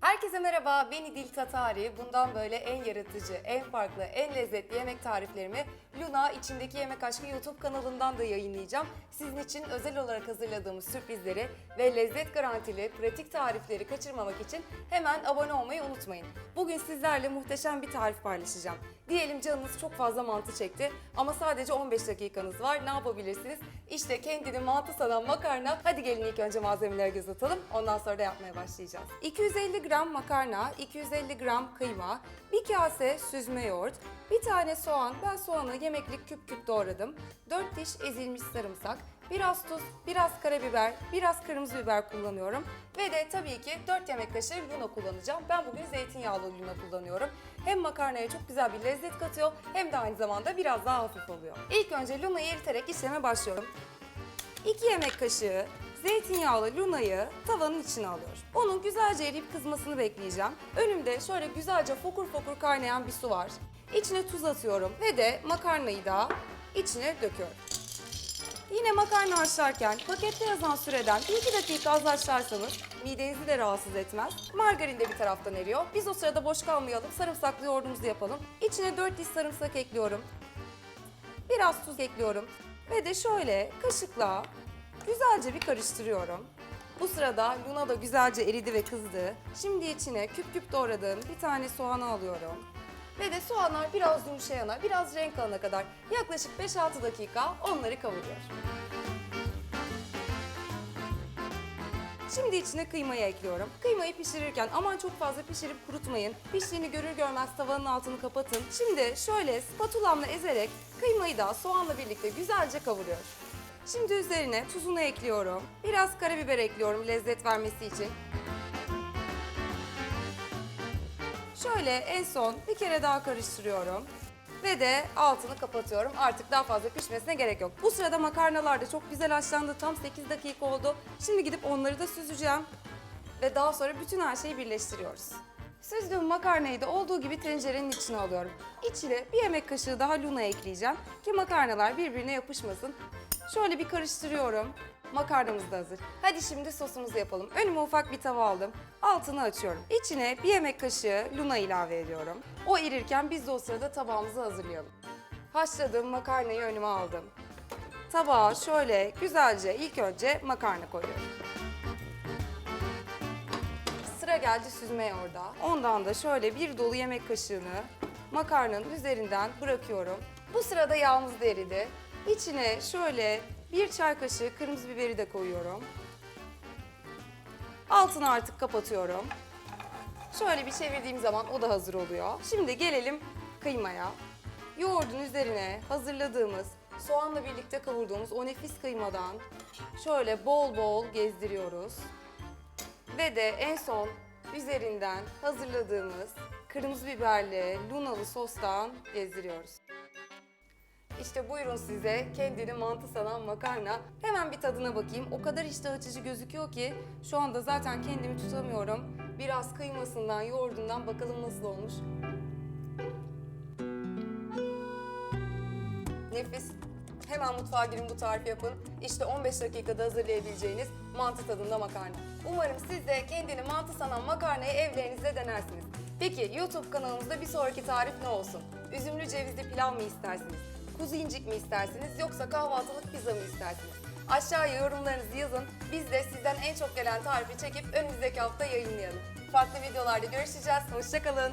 Herkese merhaba, ben İdil Tatari. Bundan böyle en yaratıcı, en farklı, en lezzetli yemek tariflerimi Luna içindeki Yemek Aşkı YouTube kanalından da yayınlayacağım. Sizin için özel olarak hazırladığımız sürprizleri ve lezzet garantili pratik tarifleri kaçırmamak için hemen abone olmayı unutmayın. Bugün sizlerle muhteşem bir tarif paylaşacağım. Diyelim canınız çok fazla mantı çekti ama sadece 15 dakikanız var. Ne yapabilirsiniz? İşte kendini mantı sanan makarna. Hadi gelin ilk önce malzemelere göz atalım. Ondan sonra da yapmaya başlayacağız. 250 gram makarna, 250 gram kıyma, bir kase süzme yoğurt, bir tane soğan. Ben soğanı yemeklik küp küp doğradım. 4 diş ezilmiş sarımsak, biraz tuz, biraz karabiber, biraz kırmızı biber kullanıyorum. Ve de tabii ki 4 yemek kaşığı luna kullanacağım. Ben bugün zeytinyağlı luna kullanıyorum. Hem makarnaya çok güzel bir lezzet katıyor hem de aynı zamanda biraz daha hafif oluyor. İlk önce lunayı eriterek işleme başlıyorum. 2 yemek kaşığı zeytinyağlı lunayı tavanın içine alıyorum. Onun güzelce eriyip kızmasını bekleyeceğim. Önümde şöyle güzelce fokur fokur kaynayan bir su var. İçine tuz atıyorum ve de makarnayı da içine döküyorum. Yine makarna haşlarken pakette yazan süreden 1-2 dakika az haşlarsanız midenizi de rahatsız etmez. Margarin de bir taraftan eriyor. Biz o sırada boş kalmayalım. Sarımsaklı yoğurdumuzu yapalım. İçine 4 diş sarımsak ekliyorum. Biraz tuz ekliyorum. Ve de şöyle kaşıkla güzelce bir karıştırıyorum. Bu sırada Luna da güzelce eridi ve kızdı. Şimdi içine küp küp doğradığım bir tane soğanı alıyorum. Ve de soğanlar biraz yumuşayana, biraz renk alana kadar yaklaşık 5-6 dakika onları kavuruyorum. Şimdi içine kıymayı ekliyorum. Kıymayı pişirirken aman çok fazla pişirip kurutmayın. Piştiğini görür görmez tavanın altını kapatın. Şimdi şöyle spatulamla ezerek kıymayı da soğanla birlikte güzelce kavuruyorum. Şimdi üzerine tuzunu ekliyorum. Biraz karabiber ekliyorum lezzet vermesi için. Şöyle en son bir kere daha karıştırıyorum. Ve de altını kapatıyorum. Artık daha fazla pişmesine gerek yok. Bu sırada makarnalar da çok güzel haşlandı. Tam 8 dakika oldu. Şimdi gidip onları da süzeceğim. Ve daha sonra bütün her şeyi birleştiriyoruz. Süzdüğüm makarnayı da olduğu gibi tencerenin içine alıyorum. İçine bir yemek kaşığı daha luna ekleyeceğim ki makarnalar birbirine yapışmasın. Şöyle bir karıştırıyorum. Makarnamız da hazır. Hadi şimdi sosumuzu yapalım. Önüme ufak bir tava aldım. Altını açıyorum. İçine bir yemek kaşığı luna ilave ediyorum. O erirken biz de o sırada tabağımızı hazırlayalım. Haşladığım makarnayı önüme aldım. Tabağa şöyle güzelce ilk önce makarna koyuyorum. Sıra geldi süzme yoğurda. Ondan da şöyle bir dolu yemek kaşığını makarnanın üzerinden bırakıyorum. Bu sırada yağımız da eridi. İçine şöyle bir çay kaşığı kırmızı biberi de koyuyorum. Altını artık kapatıyorum. Şöyle bir çevirdiğim zaman o da hazır oluyor. Şimdi gelelim kıymaya. Yoğurdun üzerine hazırladığımız, soğanla birlikte kavurduğumuz o nefis kıymadan şöyle bol bol gezdiriyoruz. Ve de en son üzerinden hazırladığımız kırmızı biberli lunalı sostan gezdiriyoruz. İşte buyurun size kendini mantı sanan makarna. Hemen bir tadına bakayım. O kadar iştah açıcı gözüküyor ki şu anda zaten kendimi tutamıyorum. Biraz kıymasından, yoğurdundan bakalım nasıl olmuş. Nefis. Hemen mutfağa girin bu tarifi yapın. İşte 15 dakikada hazırlayabileceğiniz mantı tadında makarna. Umarım siz de kendini mantı sanan makarnayı evlerinizde denersiniz. Peki YouTube kanalımızda bir sonraki tarif ne olsun? Üzümlü cevizli pilav mı istersiniz? Kuzu incik mi istersiniz yoksa kahvaltılık pizza mı istersiniz? Aşağıya yorumlarınızı yazın. Biz de sizden en çok gelen tarifi çekip önümüzdeki hafta yayınlayalım. Farklı videolarda görüşeceğiz. Hoşçakalın.